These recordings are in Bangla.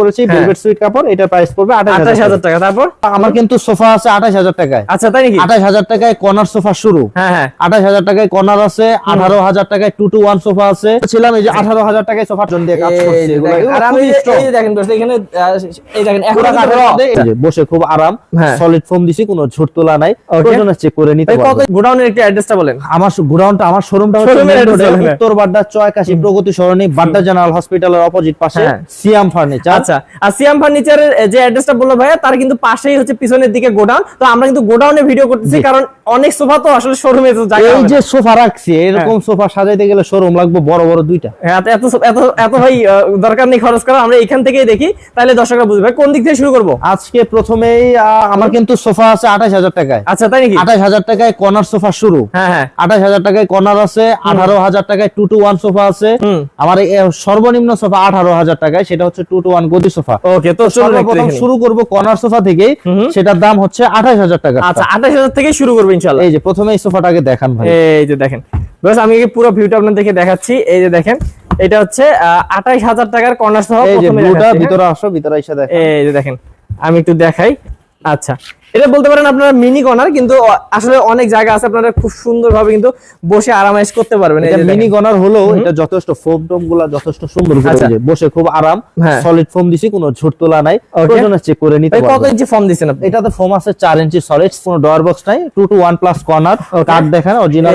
করেছি হ্যাঁ। ভেলভেট সুইট কাপড় এটার প্রাইস পড়বে আঠাশ আঠাশ হাজার হাজার টাকা তারপর? আমার কিন্তু সোফা আছে আঠাশ হাজার টাকায়। আচ্ছা তাই নাকি? আঠাশ হাজার টাকায় কর্নার সোফা শুরু। হ্যাঁ হ্যাঁ। আঠাশ হাজার টাকায় কর্নার আছে আঠারো হাজার টাকায় টু টু ওয়ান সোফা আছে। ছিলাম এই যে আঠারো হাজার টাকায় সোফা জন দিয়ে কাজ করছে এগুলো আর আমি এই দেখেন দোস্ত, এখানে এই দেখেন এখন পুরা কিন্তু কাঠের raw। মধ্যে এই যে বসে খুব আরাম হ্যাঁ। সলিড ফোম দিছি কোনো ঝুট তোলা নাই. প্রয়োজন চেক করে নিতে পারবে। গোডাউনের একটা অ্যাড্রেসটা বলেন। আমার গোডাউনটা আমার শোরুমটা হচ্ছে হ্যাঁ। উত্তর বাড্ডা চয়কাশি প্রগতি সরণি বাড্ডা জেনারেল হসপিটালের অপোজিট পাশে হ্যাঁ। সিয়াম ফার্নিচার আচ্ছা আর সিয়াম ফার্নিচারের যে অ্যাড্রেসটা বলল ভাইয়া তার কিন্তু পাশেই হচ্ছে পিছনের দিকে গোডাউন। তো আমরা কিন্তু গোডাউনে ভিডিও করতেছি কারণ অনেক সোফা তো আসলে শোরুমে তো জায়গা এই যে সোফা রাখছি এরকম সোফা সাজাইতে গেলে শোরুম লাগবে বড় বড় দুইটা। হ্যাঁ, এত এত এত ভাই দরকার নেই খরচ করা আমরা এখান থেকেই দেখি তাহলে দর্শকরা বুঝবে। কোন দিক থেকে শুরু করব? আজকে প্রথমেই আমার কিন্তু সোফা আছে আঠাশ হাজার টাকায়। আচ্ছা তাই নাকি? আঠাশ হাজার টাকায় কর্নার সোফা শুরু। হ্যাঁ হ্যাঁ। আঠাশ হাজার টাকায় কর্নার আছে আঠারো হাজার টাকায় টু টু ওয়ান সোফা আছে। আমার সর্বনিম্ন সোফা আঠারো হাজার টাকায় সেটা হচ্ছে টু টু ওয়ান গদি সোফা। ওকে তো সর্বপ্রথম শুরু করব কর্নার সোফা থেকে সেটার দাম হচ্ছে আঠাশ হাজার টাকা। আচ্ছা আঠাশ হাজার থেকে শুরু করব এই যে প্রথমে এই সোফাটাকে দেখান ভাই। এই যে দেখেন। বেশ আমি পুরো ভিউটা আপনাদেরকে দেখাচ্ছি। এই যে দেখেন এটা হচ্ছে আঠাশ হাজার টাকার কর্নার সোফা প্রথমে হ্যাঁ? ভিতরে আসো ভিতরে এসে দেখেন। এই যে দেখেন আমি একটু দেখাই। আচ্ছা এটা বলতে পারেন আপনারা মিনি কর্নার কিন্তু আসলে অনেক জায়গা আছে আপনারা খুব সুন্দর ভাবে কিন্তু বসে আরামাইশ করতে পারবেন এটা মিনি। গনার হলেও এটা যথেষ্ট ফোম টোমগুলা যথেষ্ট সুন্দর আচ্ছা। বসে খুব আরাম হ্যাঁ। সলিড ফোম দিছি কোনো ঝুট তোলা নাই. প্রয়োজনে চেক করে নিতে ভাই কত ইঞ্চি ফর্ম দিচ্ছেন আপনি এটাতে ফোম আছে চার ইঞ্চি সলিড কোনো ডয়ার বক্স নাই two two one plus corner. কাঠ দেখেন অরিজিনাল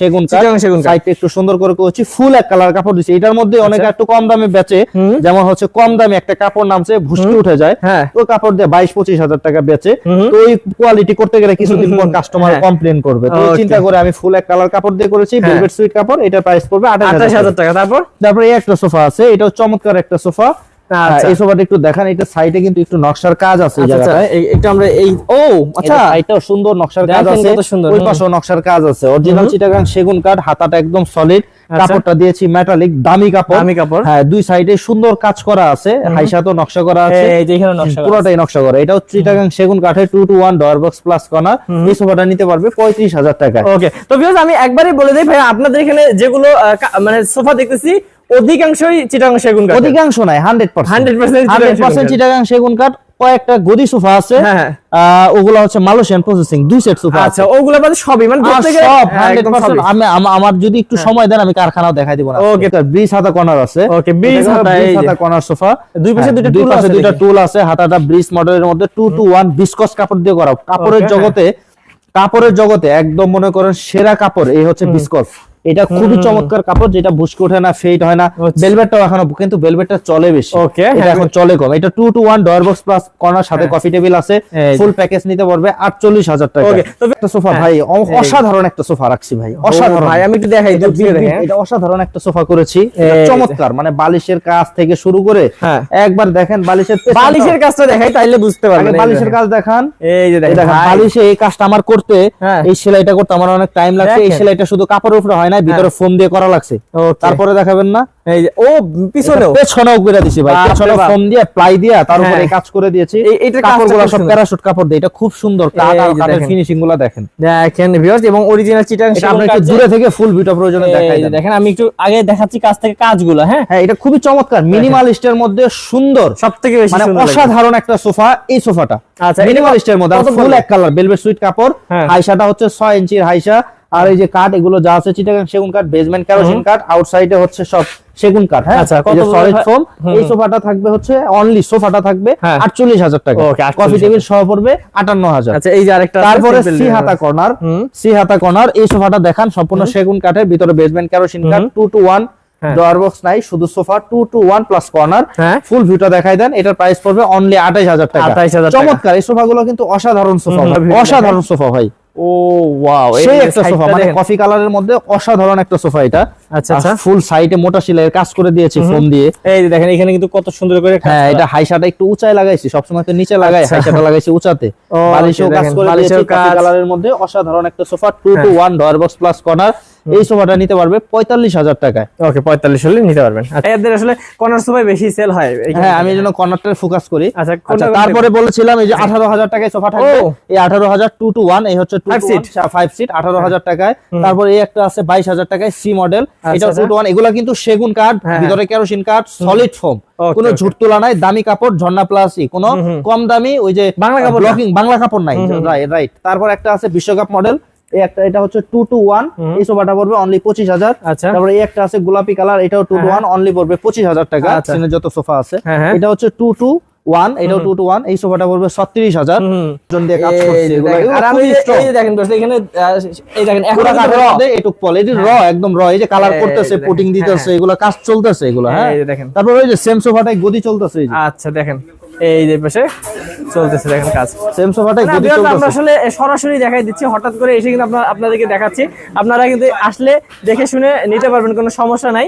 সেগুন কাঠ সেগুন কাঠ। সাইডটা একটু সুন্দর করে করেছি ফুল এক কালার কাপড় দিছি এটার মধ্যে অনেক একটু কম দামে বেচে আচ্ছা। যেমন হচ্ছে কম দামে একটা কাপড় নামছে ভুসকি উঠে যায় হ্যাঁ। ওই কাপড় দিয়ে বাইশ পঁচিশ হাজার টাকা বেচে ওই কোয়ালিটি করতে গেলে কিছুদিন পর কাস্টমার হ্যাঁ। কমপ্লেন করবে তো চিন্তা করে আমি ফুল এক কালার কাপড় দিয়ে করেছি হ্যাঁ। ভেলভেট সুইট কাপড় এটার প্রাইস পড়বে আঠাশ আঠাশ হাজার হাজার টাকা তারপর তারপরে এই একটা সোফা আছে এটাও চমৎকার একটা সোফা। এই সোফাটা একটু দেখান এটা সাইডে কিন্তু একটু নকশার কাজ আছে এই জায়গাটায়। এই- আমরা এই ও আচ্ছা। এটা সুন্দর নকশার কাজ আছে। ওই পাশেও নকশার কাজ আছে। অরিজিনাল চিটাগাং সেগুন কাঠ হাতাটা একদম সলিড। কাপড়টা দিয়েছি মেটালিক দামি কাপড়। দামি কাপড়। হ্যাঁ দুই সাইডে সুন্দর কাজ করা আছে। নকশা করা আছে। এই যে এখানে নকশা করা পুরোটাই নকশা করা। এটাও চিটাগাং সেগুন কাঠের two two one drawer box plus corner এই সোফাটা নিতে পারবে পঁয়ত্রিশ হাজার টাকায়। ওকে তো ভিউয়ার্স আমি একবারই বলে দেই ভাই আপনাদের এখানে যেগুলো মানে সোফা দেখতেছি অধিকাংশই চিটাং সেগুন কাঠের। অধিকাংশ নাই hundred percent 100% hundred percent Chittagong সেগুন কাঠ কয়েকটা গদি সোফা আছে হ্যাঁ, হ্যাঁ। ওগুলো হচ্ছে মালয়েশিয়ান প্রসেসিং দুই সেট সোফা আচ্ছা ওগুলো বাদে সবই মানে সব হ্যাঁ, 100% আমি আমার যদি একটু সময় দেন আমি কারখানাও দেখাই দিব না। Okay. ব্রিজ হাতা কর্নার আছে। Okay, bridge হাতা, এই যে। হাতা কর্নার সোফা। দুই পাশে দুইটা পাশে আছে দুইটা টুল আছে হাতাটা ব্রিজ মডেলের মধ্যে টু টু ওয়ান বিসকস কাপড় দিয়ে করা। কাপড়ের জগতে কাপড়ের জগতে একদম মনে করেন সেরা কাপড় এই হচ্ছে বিসকস এটা খুবই চমৎকার কাপড় যেটা বুসকে ওঠে না ফেট হয় না। আচ্ছা। বেলভেটটাও এখনও কিন্তু বেলভেটটা চলে বেশি। Okay, এটা হ্যাঁ। এখন চলে কম। এটা two two one drawer box plus corner সাথে কফি টেবিল আছে। ফুল প্যাকেজ নিতে পারবে আটচল্লিশ হাজার টাকা। Okay, তবে- একটা সোফা হ্যাঁ। ভাই। অসাধারণ একটা সোফা রাখছি ভাই অসাধারণ। ভাই আমি একটু দেখাই এটা অসাধারণ একটা সোফা করেছি। চমৎকার মানে বালিশের কাজ থেকে শুরু করে হ্যাঁ। একবার দেখেন বালিশের বালিশের কাজটা দেখাই তাইলে বুঝতে পারবেন। বালিশের কাজ দেখান। এই যে দেখেন বালিশে এই কাজটা আমার করতে হ্যাঁ। এই সেলাইটা করতে আমার অনেক টাইম লাগছে। এই সেলাইটা শুধু কাপড়ের উপরে হয় না ভিতরে ফোম দিয়ে করা লাগছে। তারপরে দেখাবেন না। এই যে ও পিছনেও? পেছনেও করে দিছি ভাই পেছনে। ফোম দিয়ে প্লাই দিয়ে তার উপরে হ্যাঁ। কাজ করে দিয়েছি। এই- এইটার কাজটা কাপড়গুলো সব। প্যারাশুট কাপড় দিয়ে এটা খুব সুন্দর এই আর দেখেন। ফিনিশিংগুলো দেখেন। দেখেন ভিউয়ার্স এবং অরিজিনাল চিটাং আমরা একটু দূরে থেকে ফুল ভিউটা প্রয়োজনে দেখাই। দেখেন আমি একটু আগে দেখাচ্ছি কাজ থেকে কাজগুলো হ্যাঁ? হ্যাঁ এটা খুবই চমৎকার। মিনিমালিস্টের মধ্যে সুন্দর। সব থেকে বেশি মানে সুন্দর লাগছে। অসাধারণ একটা সোফা এই সোফাটা। আচ্ছা, মিনিমালিস্টের মধ্যে ফুল এক কালার বেলভেট সুইট কাপড়। হ্যাঁ। হাইসাটা হচ্ছে 6 ইঞ্চির হাইসা। আর এই যে কাঠ এগুলো যা আছে চিটাগাং সেগুন কাঠ বেসমেন্ট কেরোসিন কাঠ আউটসাইডে হচ্ছে সব সেগুন কাঠ হ্যাঁ? আচ্ছা, কত সলিড ফোম এই সোফাটা থাকবে হচ্ছে অনলি সোফাটা থাকবে হ্যাঁ। 48000 টাকা। Okay, 48,000 কফি টেবিল সহ পড়বে 58000 আচ্ছা এই যে আরেকটা তারপরে সি হাতা কর্নার। সি হাতা কর্নার এই সোফাটা দেখান সম্পূর্ণ সেগুন কাঠের ভিতরে বেসমেন্ট কেরোসিন কাঠ টু টু ওয়ান হ্যাঁ। ডোয়ার বক্স নাই শুধু sofa two two one plus corner হ্যাঁ। ফুল ভিউটা দেখাই দেন এটার প্রাইস পড়বে অনলি আঠাইশ হাজার টাকা। 28,000 টাকা। চমৎকার এই সোফাগুলো কিন্তু অসাধারণ সোফা অসাধারণ সোফা ভাই। ও ওয়াও সেই একটা সোফা মানে কফি কালারের মধ্যে অসাধারণ একটা সোফা এটা। আচ্ছা, আচ্ছা। ফুল সাইডে মোটা সেলাইয়ের কাজ করে দিয়েছি ফোম দিয়ে। এই যে দেখেন এখানে কিন্তু কত সুন্দর করে হ্যাঁ এটা হাইসাটা একটু উঁচায় লাগাইছি সবসময় তো নিচে লাগাই আচ্ছা। হাইসাটা লাগাইছি উঁচাতে। বালিশেও কাজ করে দিয়েছি কালারের মধ্যে অসাধারণ একটা সোফা টু টু হ্যাঁ। ডয়ার বক্স প্লাস কর্নার এই সোফাটা নিতে পারবে পঁয়তাল্লিশ হাজার টাকায়। ওকে পঁয়তাল্লিশ হলে নিতে পারবেন। আচ্ছা। এদের আসলে কর্নার সোফায় বেশি সেল হয় হ্যাঁ আমি এই জন্য কর্নারটা ফোকাস করি। আচ্ছা, আচ্ছা তারপরে বলেছিলাম এই যে আঠারো হাজার টাকায় সোফা থাকবে এই আঠারো হাজার টু টু ওয়ান এই হচ্ছে ফাইভ সিট আঠারো হাজার টাকায়। তারপরে এই একটা আছে বাইশ হাজার টাকায় সি মডেল এটা আচ্ছা। টু টু ওয়ান এগুলা কিন্তু সেগুন কাঠ হ্যাঁ, ভিতরে কেরোসিন কাঠ সলিড ফোম কোনো ঝুট তোলা নাই দামি কাপড় ঝর্ণা প্লাসি কোনো। কম দামি ওই যে বাংলা কাপড়? ব্লকিং বাংলা কাপড় নাই। রাইট তারপর একটা আছে বিশ্বকাপ মডেল একটা এটা হচ্ছে টু টু ওয়ান এই সোফাটা পড়বে অনলি পঁচিশ হাজার। আচ্ছা। তারপরে এই একটা আছে গোলাপি কালার এটাও টু টু হ্যাঁ, ওয়ান অনলি পড়বে পঁচিশ হাজার টাকা আচ্ছা। যত সোফা আছে। হ্যাঁ হ্যাঁ। এটা হচ্ছে টু টু ওয়ান এটাও টু টু ওয়ান এই সোফাটা পড়বে ছত্রিশ হাজার। জন দিয়ে কাজ করছে দেখেন, এখানে এই দেখেন এটুক পল এটি র একদম র এই যে কালার করতেছে পুটিং দিতেছে হ্যাঁ। এগুলো কাজ চলতেছে এগুলো হ্যাঁ দেখেন। তারপর ওই যে সেম সোফাটাই গদি চলতেছে আচ্ছা দেখেন এই যে পাশে চলতেছে দেখেন কাজ। সেম সোফাটাই গদি বিয়ার আমরা আসলে সরাসরি দেখাই দিচ্ছি হঠাৎ করে এসে কিন্তু আপনার আপনাদেরকে দেখাচ্ছি। আপনারা কিন্তু আসলে দেখে শুনে নিতে পারবেন কোনো সমস্যা নাই।